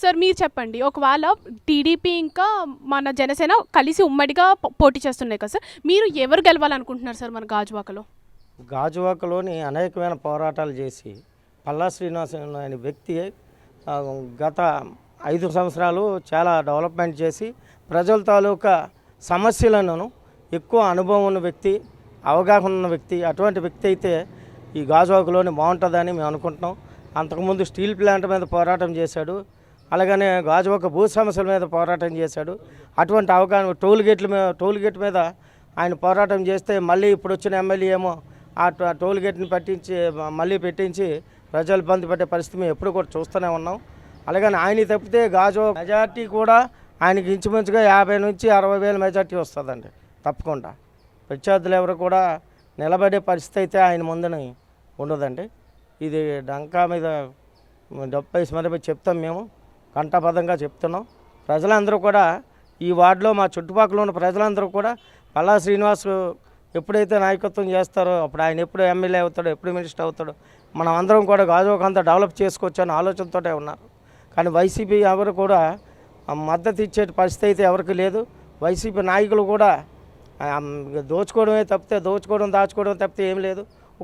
Sir మీరు చెప్పండి. ఒకవేళ టీడీపీ ఇంకా మన జనసేన కలిసి ఉమ్మడిగా పోటీ చేస్తున్నాయి కదా సార్ మీరు ఎవరు గెలవాలనుకుంటున్నారు సార్ మన గాజువాకలో? గాజువాకలోని అనేకమైన పోరాటాలు చేసి పల్లా శ్రీనివాసరావు అనే వ్యక్తి గత ఐదు సంవత్సరాలు చాలా డెవలప్మెంట్ చేసి ప్రజల తాలూకా సమస్యలను ఎక్కువ అనుభవం ఉన్న వ్యక్తి అవగాహన ఉన్న వ్యక్తి అటువంటి వ్యక్తి అయితే ఈ గాజువాకలోని బాగుంటుందని మేము అనుకుంటున్నాం. అంతకుముందు స్టీల్ ప్లాంట్ మీద పోరాటం చేశాడు. అలాగనే గాజువాక భూ సమస్యల మీద పోరాటం చేశాడు. అటువంటి అవగాహన టోల్ గేట్ల మీద టోల్ గేట్ మీద ఆయన పోరాటం చేస్తే మళ్ళీ ఇప్పుడు వచ్చిన ఎమ్మెల్యే ఏమో ఆ టోల్ గేట్ని పట్టించి మళ్ళీ పెట్టించి ప్రజలు ఇబ్బంది పడే పరిస్థితి మేము ఎప్పుడు కూడా చూస్తూనే ఉన్నాం. అలాగని ఆయన తప్పితే గాజు మెజార్టీ కూడా ఆయనకి ఇంచుమించుగా యాభై నుంచి అరవై వేల మెజార్టీ వస్తుందండి తప్పకుండా. ప్రత్యర్థులు ఎవరు కూడా నిలబడే పరిస్థితి అయితే ఆయన ముందని ఉండదండి. ఇది డంకా మీద డెబ్బై మరి చెప్తాం మేము. కంఠబద్ధంగా చెప్తున్నాం. ప్రజలందరూ కూడా ఈ వార్డులో మా చుట్టుపక్కల ఉన్న ప్రజలందరూ కూడా పల్లా శ్రీనివాస్ ఎప్పుడైతే నాయకత్వం చేస్తారో అప్పుడు ఆయన ఎప్పుడు ఎమ్మెల్యే అవుతాడో ఎప్పుడు మినిస్టర్ అవుతాడో మనం అందరం కూడా గాజువాకంతా డెవలప్ చేసుకోవచ్చు అనే ఆలోచనతోటే ఉన్నారు. కానీ వైసీపీ ఎవరు కూడా మద్దతు ఇచ్చే పరిస్థితి అయితే ఎవరికి లేదు. వైసీపీ నాయకులు కూడా దోచుకోవడమే తప్పితే దోచుకోవడం దాచుకోవడం తప్పితే ఏం లేదు.